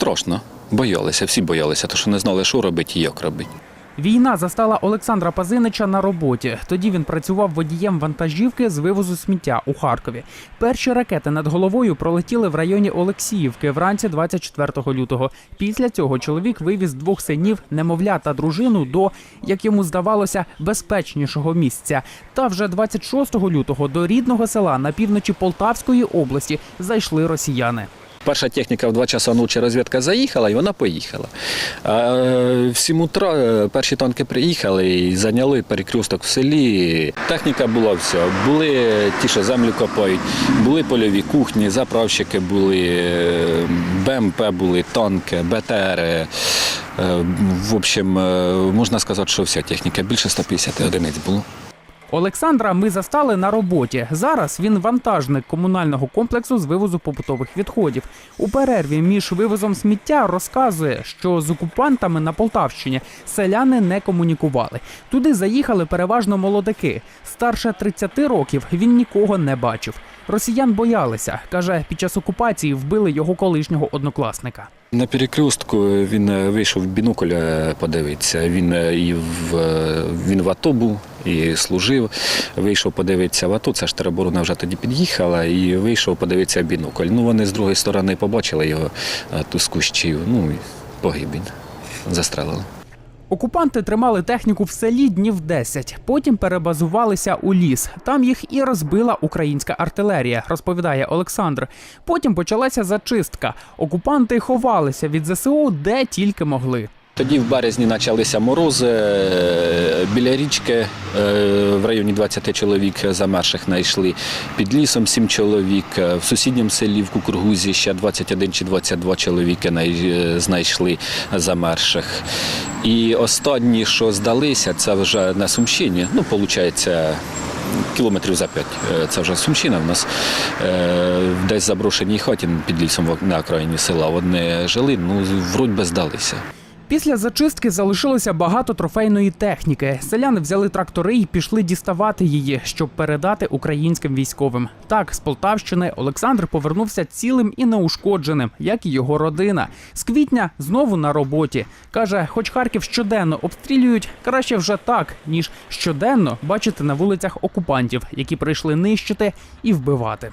страшно. Боялися, всі боялися, тому що не знали, що робити і як робити. Війна застала Олександра Пазинича на роботі. Тоді він працював водієм вантажівки з вивозу сміття у Харкові. Перші ракети над головою пролетіли в районі Олексіївки вранці 24 лютого. Після цього чоловік вивіз двох синів, немовля та дружину до, як йому здавалося, безпечнішого місця. Та вже 26 лютого до рідного села на півночі Полтавської області зайшли росіяни. Перша техніка в 2 часа ночі розвідка заїхала і вона поїхала. А е, в 7 утра е, перші танки приїхали і зайняли перекресток в селі. Техніка була вся. Були ті, що землю копають, були польові кухні, заправщики були, е, БМП були, танки, БТР. В общем, можна сказати, що вся техніка. Більше 150 одиниць було. Олександра ми застали на роботі. Зараз він вантажник комунального комплексу з вивозу побутових відходів. У перерві між вивозом сміття розказує, що з окупантами на Полтавщині селяни не комунікували. Туди заїхали переважно молодики. Старше 30 років він нікого не бачив. Росіян боялися. каже, під час окупації вбили його колишнього однокласника. На перекрестку він вийшов в бінокль е, подивитися. Він е, і в е, він в АТО був і служив. Вийшов подивитися в АТО. Це ж тероборона вже тоді під'їхала і вийшов подивитися бінокль. Ну вони з другої сторони побачили його ту з кущів. Ну і погиб. Застрелили. Окупанти тримали техніку в селі днів 10, потім перебазувалися у ліс. Там їх і розбила українська артилерія, розповідає Олександр. Потім почалася зачистка. Окупанти ховалися від ЗСУ де тільки могли. Тоді в березні почалися морози. е, Біля річки е, в районі 20 чоловік замерших знайшли. Під лісом 7 чоловік. е, В сусідньому селі в Кукургузі ще 21 чи 22 чоловіки знайшли замерших. І останні, що здалися, це вже на Сумщині. Ну, виходить, кілометрів за п'ять. Це вже Сумщина в нас. Десь заброшеній хаті під лісом на окраїні села. Вони жили, ну, вроді би здалися. Після зачистки залишилося багато трофейної техніки. Селяни взяли трактори і пішли діставати її, щоб передати українським військовим. Так, з Полтавщини Олександр повернувся цілим і неушкодженим, як і його родина. З квітня знову на роботі. Каже, хоч Харків щоденно обстрілюють, краще вже так, ніж щоденно бачити на вулицях окупантів, які прийшли нищити і вбивати.